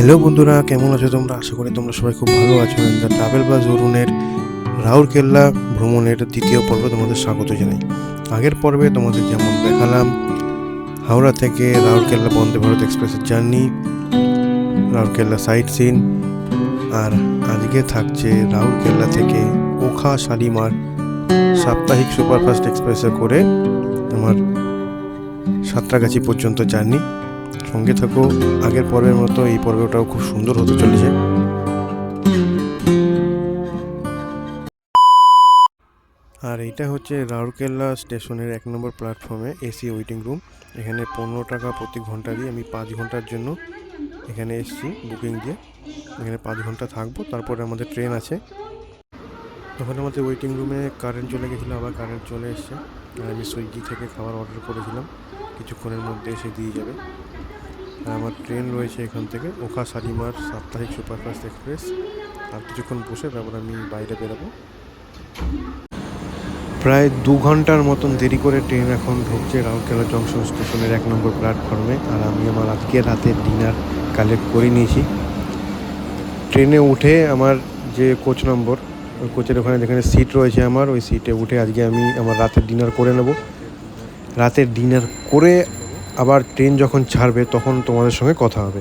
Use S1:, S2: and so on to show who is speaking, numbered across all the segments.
S1: Hello বন্ধুরা, কেমন আছো তোমরা? আশা করি তোমরা সবাই খুব ভালো আছো। দ্য ট্রাভেল বাস অরুণের রাউরকেল্লা ভ্রমণের দ্বিতীয় পর্বে তোমাদের স্বাগত জানাই। আগের পর্বে তোমাদের যেমন দেখালাম, হাওড়া থেকে রাউরকেল্লা বন্দে ভারত এক্সপ্রেসের জার্নি, রাউরকেল্লা সাইট সিন, আর আজকে থাকছে রাউরকেল্লা থেকে ওখা শালিমার সাপ্তাহিক সুপারফাস্ট এক্সপ্রেসে করে তোমার সাঁতরাগাছি পর্যন্ত জার্নি। সঙ্গে থাকো। আগের পর্বের মতো এই পর্বটাও খুব সুন্দর হতে চলেছে। আর এটা হচ্ছে রাউরকেল্লা স্টেশনের এক নম্বর প্ল্যাটফর্মে এসি ওয়েটিং রুম। এখানে পনেরো টাকা প্রতি ঘণ্টা দিয়ে আমি পাঁচ ঘণ্টার জন্য এখানে এসেছি বুকিং দিয়ে। এখানে পাঁচ ঘণ্টা থাকব, তারপরে আমাদের ট্রেন আছে। তখন আমাদের ওয়েটিং রুমে কারেন্ট চলে গেছিল, আবার কারেন্ট চলে এসছে। আর আমি সুইগি থেকে খাবার অর্ডার করেছিলাম। কিছুক্ষণের মধ্যে এসে দিয়ে যাবে। আমার ট্রেন রয়েছে এখান থেকে ওখা শালিমার সাপ্তাহিক সুপারফাস্ট এক্সপ্রেস। আর কিছুক্ষণ বসে তারপর আমি বাইরে বেরোবো। প্রায় দু ঘণ্টার মতন দেরি করে ট্রেন এখন ঢুকছে রাউরকেলা জংশন স্টেশনের এক নম্বর প্ল্যাটফর্মে। আর আমি আমার আজকের রাতের ডিনার কালেক্ট করে নিয়েছি। ট্রেনে উঠে আমার যে কোচ নম্বর, ওই কোচের ওখানে যেখানে সিট রয়েছে আমার, ওই সিটে উঠে আজকে আমি আমার রাতের ডিনার করে নেব। রাতের ডিনার করে আবার ট্রেন যখন ছাড়বে, তখন তোমাদের সঙ্গে কথা হবে।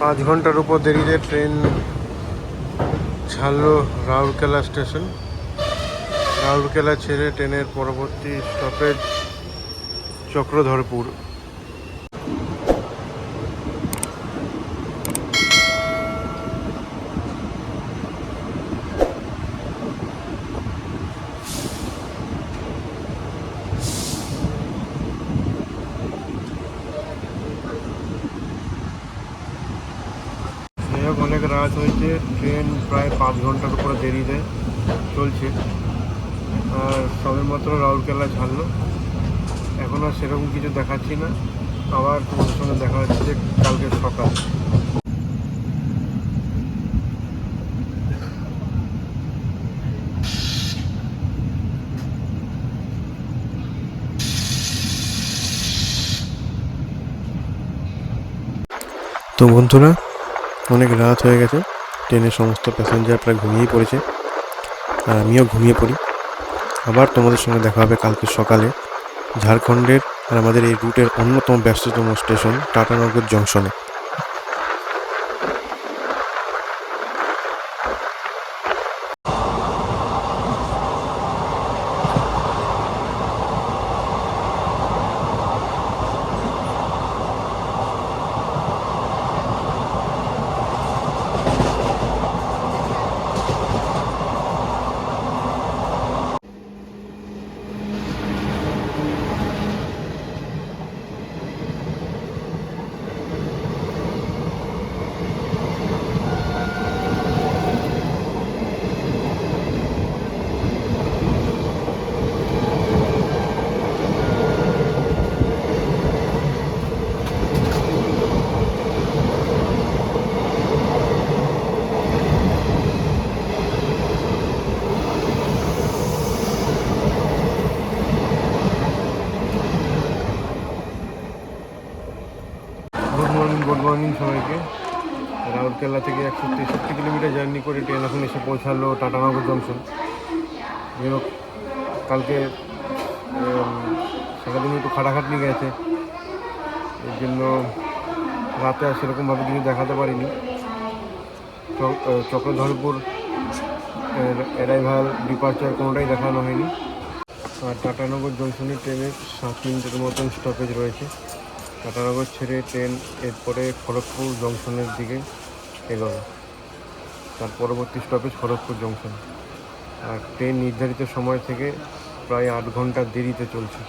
S1: পাঁচ ঘণ্টার উপর দেরিতে ট্রেন ছাড়লো রাউরকেলা স্টেশন। রাউরকেলা ছেড়ে ট্রেনের পরবর্তী স্টপেজ চক্রধরপুর। হোক অনেক রাত হয়েছে। ট্রেন প্রায় পাঁচ ঘণ্টার উপরে দেরিতে চলছে। আর সবেমাত্র রাউরকেলা ছাড়লো। এখন আর সেরকম কিছু দেখাচ্ছি না। আবার তোমার সঙ্গে দেখা হচ্ছে কালকে সকাল। তো বন্ধুরা অনেক রাত হয়ে গেছে। ট্রেনের সমস্ত প্যাসেঞ্জার প্রায় ঘুমিয়ে পড়েছে। আর আমিও ঘুমিয়ে পড়ি। আবার তোমাদের সঙ্গে দেখা হবে কালকে সকালে ঝাড়খণ্ডের আর আমাদের এই রুটের অন্যতম ব্যস্ততম স্টেশন টাটানগর জংশনে। সবাইকে রাউরকেলা থেকে একশো তেষট্টি কিলোমিটার জার্নি করে ট্রেন এখন এসে পৌঁছালো টাটানগর জংশন। যাই কালকে সারাদিন একটু খাটাখাটনি গেছে। এর জন্য রাতে আর সেরকমভাবে কিছু দেখাতে পারিনি। চক্রধরপুর অ্যারাইভাল ডিপার্চার কোনোটাই দেখানো হয়নি। আর টাটানগর জংশনে ট্রেনের সাত মিনিটের মতন স্টপেজ রয়েছে। টাটানগর ছেড়ে ট্রেন এরপরে খড়গপুর জংশনের দিকে এগোবে। তার পরবর্তী স্টপেজ খড়গপুর জংশন। আর ট্রেন নির্ধারিত সময় থেকে প্রায় আট ঘণ্টা দেরিতে চলছে।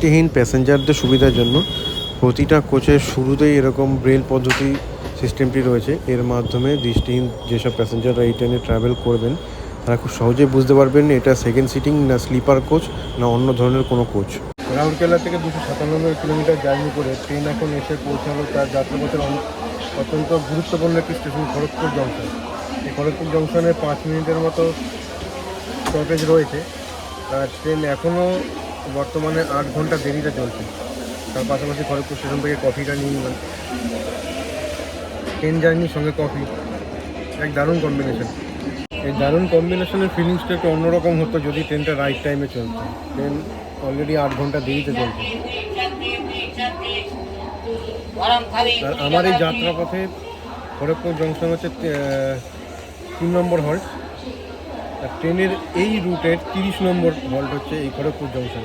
S1: দৃষ্টিহীন প্যাসেঞ্জারদের সুবিধার জন্য প্রতিটা কোচের শুরুতেই এরকম ব্রেল পদ্ধতি সিস্টেমটি রয়েছে। এর মাধ্যমে দৃষ্টিহীন যেসব প্যাসেঞ্জাররা এই ট্রেনে ট্রাভেল করবেন, তারা খুব সহজে বুঝতে পারবেন এটা সেকেন্ড সিটিং না স্লিপার কোচ না অন্য ধরনের কোনো কোচ রাউরকেলা থেকে দুশো সাতানব্বই কিলোমিটার জার্নি করে ট্রেন এখন এসে পৌঁছালো তার যাত্রাপথের অত্যন্ত গুরুত্বপূর্ণ একটি স্টেশন খড়গপুর জংশন এই খড়গপুর জংশনে পাঁচ মিনিটের মতো স্টপেজ রয়েছে। আর ট্রেন এখনও বর্তমানে আট ঘণ্টা দেরিতে চলছে। তার পাশাপাশি খড়গপুর স্টেশন থেকে কফিটা নিয়ে নিলাম। ট্রেন জার্নির সঙ্গে কফি। এক দারুণ কম্বিনেশন এই দারুণ কম্বিনেশনের ফিলিংসটা একটু অন্যরকম হতো যদি ট্রেনটা রাইট টাইমে চলতো। ট্রেন অলরেডি আট ঘণ্টা দেরিতে চলছে। আর আমার এই যাত্রাপথে খড়গপুর জংশন হচ্ছে তিন নম্বর হল্ট ট্রেনের এই রুটের তিরিশ নম্বর হল্ট হচ্ছে এই খড়গপুর জংশন।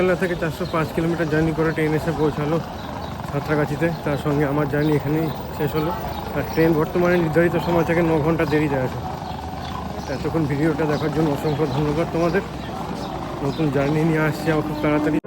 S1: রাউরকেল্লা থেকে চারশো পাঁচ কিলোমিটার জার্নি করে ট্রেন এসে পৌঁছালো সাঁতরাগাছিতে। তার সঙ্গে আমার জার্নি এখানেই শেষ হলো। আর ট্রেন বর্তমানে নির্ধারিত সময় থেকে ন ঘণ্টা দেরি যায় আছে। এতক্ষণ ভিডিওটা দেখার জন্য অসংখ্য ধন্যবাদ তোমাদের। নতুন জার্নি নিয়ে আসছি আমার খুব তাড়াতাড়ি।